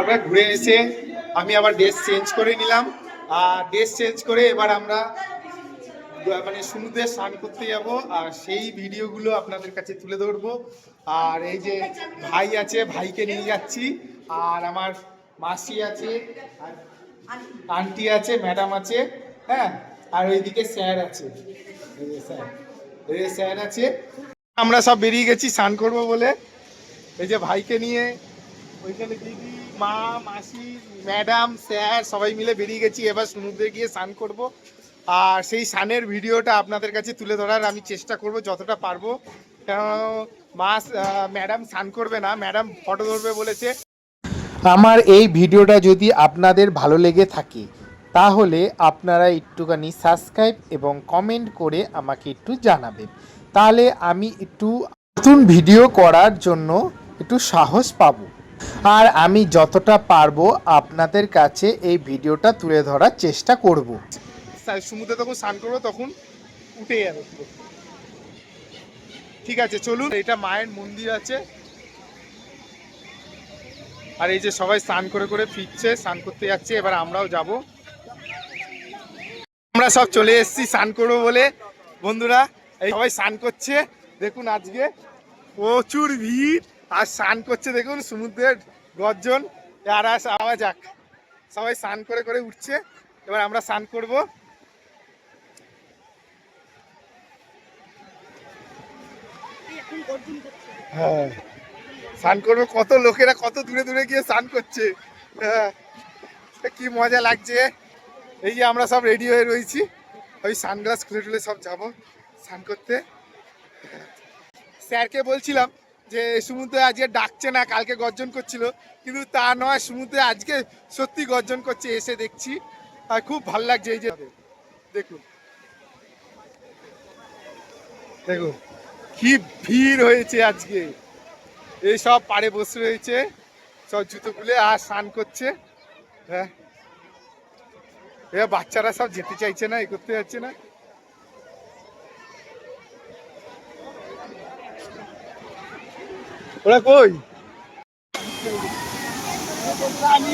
তারপরে ঘুরে এসে আমি আবার ড্রেস চেঞ্জ করে নিলাম। আর ড্রেস চেঞ্জ করে এবার আমরা মানে সমুদ্রে স্নান করতে যাব আর সেই ভিডিওগুলো আপনাদের কাছে তুলে ধরবো। আর এই যে ভাই আছে, ভাইকে নিয়ে যাচ্ছি। আর আমার মাসি আছে আন্টি আছে, ম্যাডাম আছে হ্যাঁ? আর ওইদিকে স্যার আছে। স্যার, এই স্যার আছে। আমরা সব বেরিয়ে গেছি, স্নান করব বলে। এই যে ভাইকে নিয়ে, ওইখানে দিদি মা, মাসি, ম্যাডাম, স্যার, সবাই মিলে বেরিয়ে গেছি। এবার সমুদ্রে গিয়ে স্নান করব। আর সেই স্নানের ভিডিওটা আপনাদের কাছে তুলে ধরার আমি চেষ্টা করব যতটা পারব। মা ম্যাডাম স্নান করবে না, ম্যাডাম ফটো ধরবে বলেছে। আমার এই ভিডিওটা যদি আপনাদের ভালো লেগে থাকে, তাহলে আপনারা একটুখানি সাবস্ক্রাইব এবং কমেন্ট করে আমাকে একটু জানাবেন। তাহলে আমি একটু নতুন ভিডিও করার জন্য একটু সাহস পাবো। আর আমি যতটা পারব আপনাদের কাছে এই ভিডিওটা তুলে ধরার চেষ্টা করব। সমুদ্রে তখন স্নান করব, তখন উঠে যাবে। ঠিক আছে, চলুন, এটা মায়ের মন্দির আছে। আর এই যে সবাই স্নান করে করে ফিরছে, স্নান করতে যাচ্ছে, এবার আমরাও যাব। আমরা সব চলে এসেছি স্নান করব বলে। বন্ধুরা, এই সবাই স্নান করছে। দেখুন আজকে প্রচুর ভিড়। আর স্নান করছে দেখুন সমুদ্রের গর্জন। আর আস আওয়াজ যাক। সবাই স্নান করে করে উঠছে। এবার আমরা স্নান করব। হ্যাঁ। স্নান করবে। কত লোকেরা কত দূরে দূরে গিয়ে স্নান করছে। হ্যাঁ। কি মজা লাগছে। এই যে আমরা সব রেডি হয়ে রয়েছি। ওই সানগ্লাস খুলে টুলে সব যাব স্নান করতে। স্যারকে বলছিলাম যে সমুদ্রে আজকে ডাকছে না, কালকে গর্জন করছিল। কিন্তু তা নয় সমুদ্রে আজকে সত্যি গর্জন করছে, এসে দেখছি। আর খুব ভালো লাগছে এই যে, দেখুন। দেখুন, কি ভিড় হয়েছে আজকে। এই সব পাড়ে বসে রয়েছে, সব জুতো খুলে আর স্নান করছে। হ্যাঁ। এবার বাচ্চারা সব যেতে চাইছে না, এ করতে যাচ্ছে না। ওরা কই আমি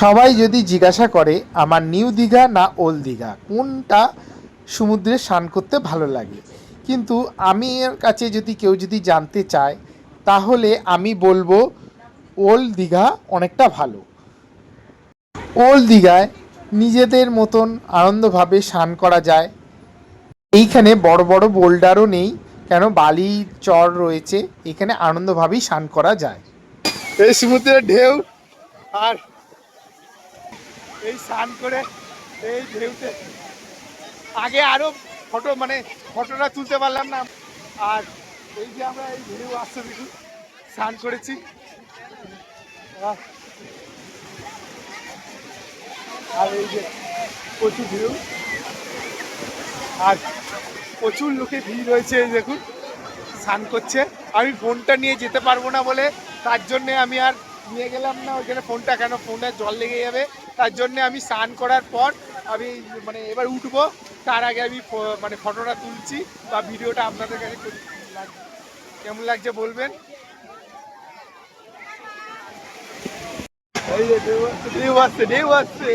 সবাই যদি জিজ্ঞাসা করে, আমার নিউ দীঘা না ওল্ড দীঘা? কোনটা সমুদ্রে স্নান করতে ভালো লাগে? কিন্তু আমি এর কাছে যদি কেউ যদি জানতে চায়, তাহলে আমি বলব, ওল্ড দীঘা অনেকটা ভালো। ওল্ড দীঘায় নিজেদের মতন আনন্দভাবে স্নান করা যায়। এইখানে বড় বড় বোল্ডারও নেই, কেন বালি চর রয়েছে, এখানে আনন্দভাবেই স্নান করা যায়। এই সমুদ্রের ঢেউ, আর এই স্নান করে এই ঢেউতে। আগে আরও ফটো মানে ফটোটা তুলতে পারলাম না। আর এই যে আমরা এই ঢেউ আসছে দেখুন স্নান করেছি। আর এই যে প্রচুর ঢেউ আর প্রচুর লোকে ভিড় হয়েছে দেখুন, স্নান করছে। আমি ফোনটা নিয়ে যেতে পারব না বলে, তার জন্যে আমি আর নিয়ে গেলাম না, ওইখানে ফোনটা কেন? ফোনে জল লেগে যাবে। তার জন্য আমি স্নান করার পর আমি মানে এবার উঠবো। তার আগে আমি মানে ফটোটা তুলছি বা ভিডিওটা আপনাদের কাছে কেমন লাগছে বলবেন? ঢেউ আসছে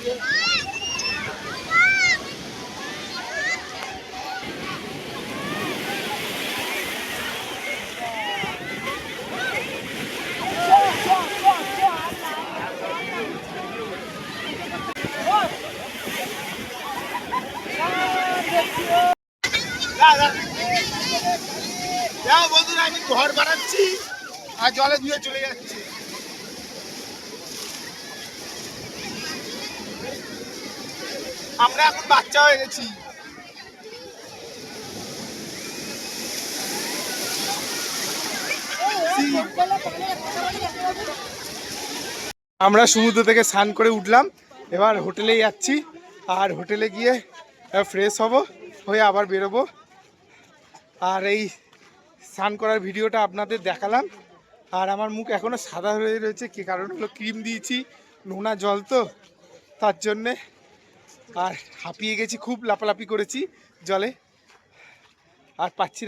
যাও বন্ধুরা আমি ঘর বানাচ্ছি আর জলে ধুয়ে চলে যাচ্ছি। আমরা এখন বাচ্চা হয়ে গেছি। আমরা সমুদ্র থেকে স্নান করে উঠলাম, এবার হোটেলে যাচ্ছি, আর হোটেলে গিয়ে ফ্রেশ হব, হয়ে আবার বেরোবো। আর এই স্নান করার ভিডিওটা আপনাদের দেখালাম, আর আমার মুখ এখনও সাদা হয়ে রয়েছে, কি কারণ হলো? ক্রিম দিয়েছি, নোনা জল তো, তার জন্যে আর হাঁপিয়ে গেছি খুব লাপালাপি করেছি জলে। আর পাচ্ছি